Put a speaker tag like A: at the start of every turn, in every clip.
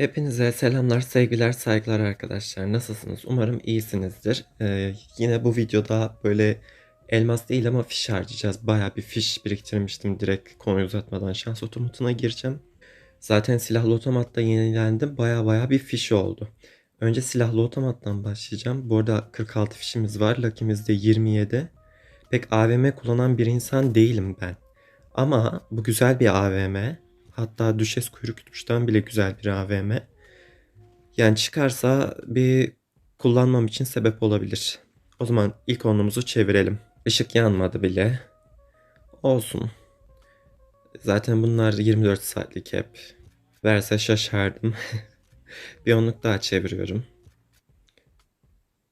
A: Hepinize selamlar, sevgiler, saygılar arkadaşlar. Nasılsınız? Umarım iyisinizdir. Ee, yine bu videoda böyle elmas değil ama fiş harcayacağız. Baya bir fiş biriktirmiştim. Direkt konuyu uzatmadan şans otomutuna gireceğim. Zaten silahlı otomatta yenilendim. Baya baya bir fiş oldu. Önce silahlı otomattan başlayacağım. Bu arada 46 fişimiz var. Lucky'mizde 27. Pek AVM kullanan bir insan değilim ben. Ama bu güzel bir AVM. Hatta Düşes Kuyruk Yutmuş'tan bile güzel bir AVM. Yani çıkarsa bir kullanmam için sebep olabilir. O zaman ilk onumuzu çevirelim. Işık yanmadı bile. Olsun. Zaten bunlar 24 saatlik hep. Verse şaşardım. bir onluk daha çeviriyorum.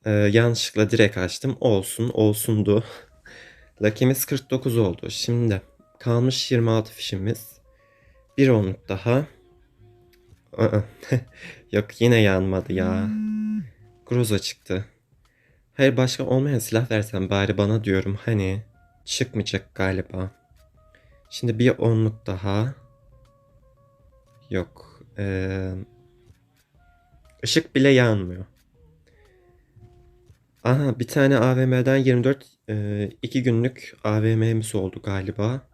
A: Ee, yanlışlıkla direkt açtım. Olsun, olsundu. Lucky'miz 49 oldu. Şimdi kalmış 26 fişimiz. Bir onluk daha. Yok yine yanmadı ya. Groza çıktı. Hayır başka olmayan silah versen bari bana diyorum hani. Çıkmayacak galiba. Şimdi bir onluk daha. Yok. Ee, ışık bile yanmıyor. Aha bir tane AVM'den 24 e, 2 günlük AVM'miz oldu galiba.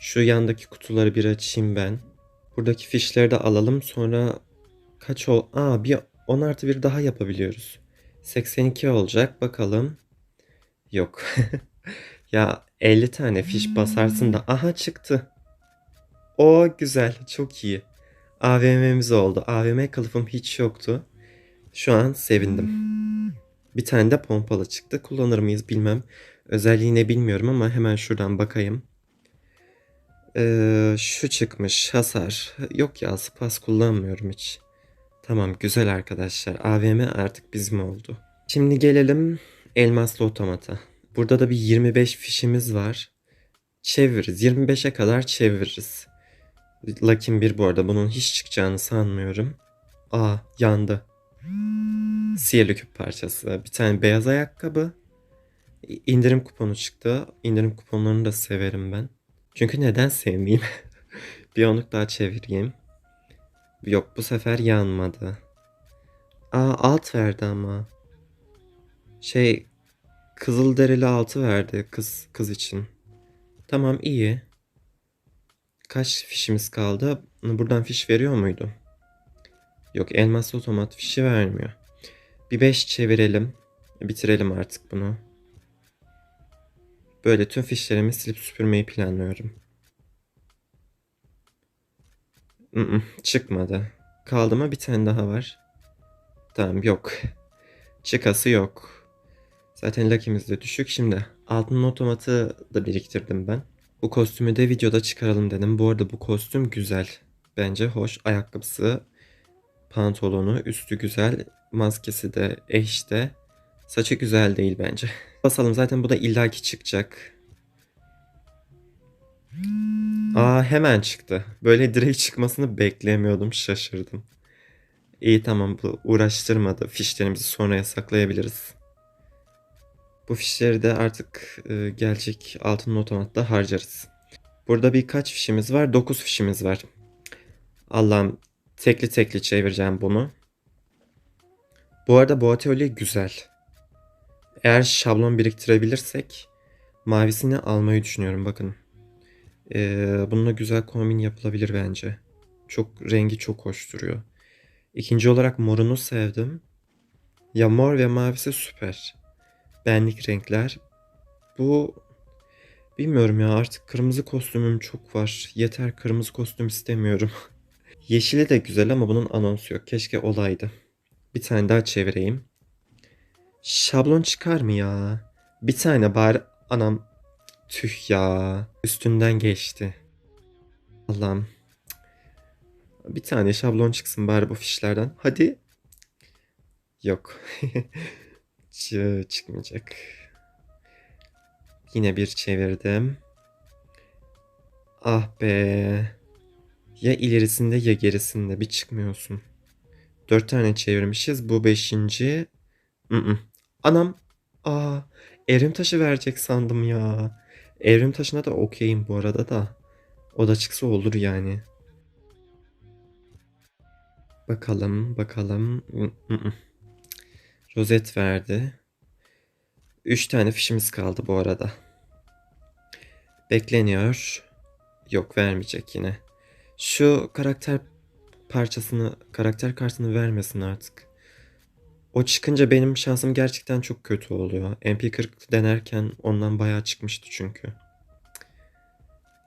A: Şu yandaki kutuları bir açayım ben. Buradaki fişleri de alalım. Sonra kaç ol? Aa bir 10 artı bir daha yapabiliyoruz. 82 olacak. Bakalım. Yok. ya 50 tane fiş basarsın da. Aha çıktı. O güzel. Çok iyi. AVM'miz oldu. AVM kılıfım hiç yoktu. Şu an sevindim. Bir tane de pompalı çıktı. Kullanır mıyız bilmem. Özelliğini bilmiyorum ama hemen şuradan bakayım. Ee, şu çıkmış hasar. Yok ya spas kullanmıyorum hiç. Tamam güzel arkadaşlar. AVM artık bizim oldu. Şimdi gelelim elmaslı otomata. Burada da bir 25 fişimiz var. Çeviririz. 25'e kadar çeviririz. Lakin bir bu arada bunun hiç çıkacağını sanmıyorum. Aa yandı. Sihirli küp parçası. Bir tane beyaz ayakkabı. İndirim kuponu çıktı. İndirim kuponlarını da severim ben. Çünkü neden sevmeyeyim? bir onluk daha çevireyim. Yok bu sefer yanmadı. Aa alt verdi ama. Şey Kızılderili altı verdi kız kız için. Tamam iyi. Kaç fişimiz kaldı? Buradan fiş veriyor muydu? Yok elmas otomat fişi vermiyor. Bir 5 çevirelim. Bitirelim artık bunu. Böyle tüm fişlerimi silip süpürmeyi planlıyorum. Mm-mm, çıkmadı. Kaldı mı bir tane daha var. Tamam yok. Çıkası yok. Zaten Lucky'miz de düşük. Şimdi altın otomatı da biriktirdim ben. Bu kostümü de videoda çıkaralım dedim. Bu arada bu kostüm güzel. Bence hoş. Ayakkabısı, pantolonu, üstü güzel. Maskesi de eşte. Saçı güzel değil bence. Basalım zaten bu da illaki çıkacak. Aa hemen çıktı. Böyle direkt çıkmasını beklemiyordum. Şaşırdım. İyi tamam bu uğraştırmadı. Fişlerimizi sonra yasaklayabiliriz. Bu fişleri de artık e, gelecek altın otomatta harcarız. Burada birkaç fişimiz var. 9 fişimiz var. Allah'ım tekli tekli çevireceğim bunu. Bu arada bu atölye güzel. Eğer şablon biriktirebilirsek mavisini almayı düşünüyorum bakın. Ee, bununla güzel kombin yapılabilir bence. Çok rengi çok hoş duruyor. İkinci olarak morunu sevdim. Ya mor ve mavisi süper. Benlik renkler. Bu bilmiyorum ya artık kırmızı kostümüm çok var. Yeter kırmızı kostüm istemiyorum. Yeşili de güzel ama bunun anonsu yok. Keşke olaydı. Bir tane daha çevireyim. Şablon çıkar mı ya? Bir tane bari anam tüh ya. Üstünden geçti. Allah'ım. Bir tane şablon çıksın bari bu fişlerden. Hadi. Yok. Çıkmayacak. Yine bir çevirdim. Ah be. Ya ilerisinde ya gerisinde bir çıkmıyorsun. Dört tane çevirmişiz. Bu beşinci. Mm-mm. Anam. Aa, evrim taşı verecek sandım ya. Evrim taşına da okeyim bu arada da. O da çıksa olur yani. Bakalım, bakalım. Rozet verdi. Üç tane fişimiz kaldı bu arada. Bekleniyor. Yok vermeyecek yine. Şu karakter parçasını, karakter kartını vermesin artık. O çıkınca benim şansım gerçekten çok kötü oluyor. MP40 denerken ondan bayağı çıkmıştı çünkü.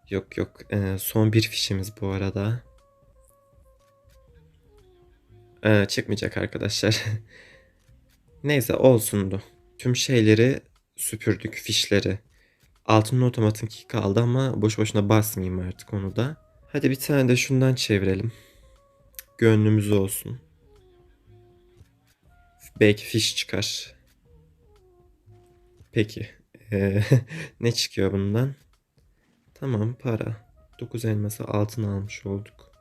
A: Yok yok. Ee, son bir fişimiz bu arada. Ee, çıkmayacak arkadaşlar. Neyse olsundu. Tüm şeyleri süpürdük, fişleri. Altın otomatınki kaldı ama boş boşuna basmayayım artık onu da. Hadi bir tane de şundan çevirelim. Gönlümüz olsun. Belki fiş çıkar. Peki. Ee, ne çıkıyor bundan? Tamam para. 9 elması altın almış olduk.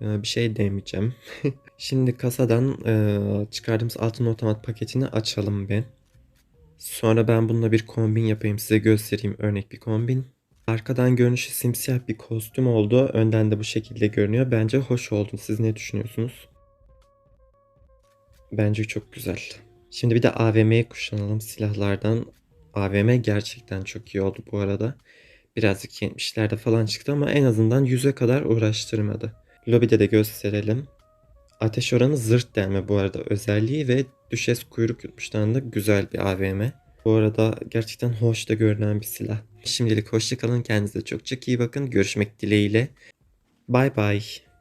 A: Ee, bir şey demeyeceğim. Şimdi kasadan e, çıkardığımız altın otomat paketini açalım bir. Sonra ben bununla bir kombin yapayım size göstereyim örnek bir kombin. Arkadan görünüşü simsiyah bir kostüm oldu. Önden de bu şekilde görünüyor. Bence hoş oldu. Siz ne düşünüyorsunuz? Bence çok güzel. Şimdi bir de AVM'yi kuşanalım silahlardan. AVM gerçekten çok iyi oldu bu arada. Birazcık 70'lerde falan çıktı ama en azından 100'e kadar uğraştırmadı. Lobide de gösterelim. Ateş oranı zırt delme bu arada özelliği ve düşes kuyruk yutmuştan da güzel bir AVM. Bu arada gerçekten hoş da görünen bir silah. Şimdilik hoşçakalın kendinize çok çok iyi bakın. Görüşmek dileğiyle. Bye bye.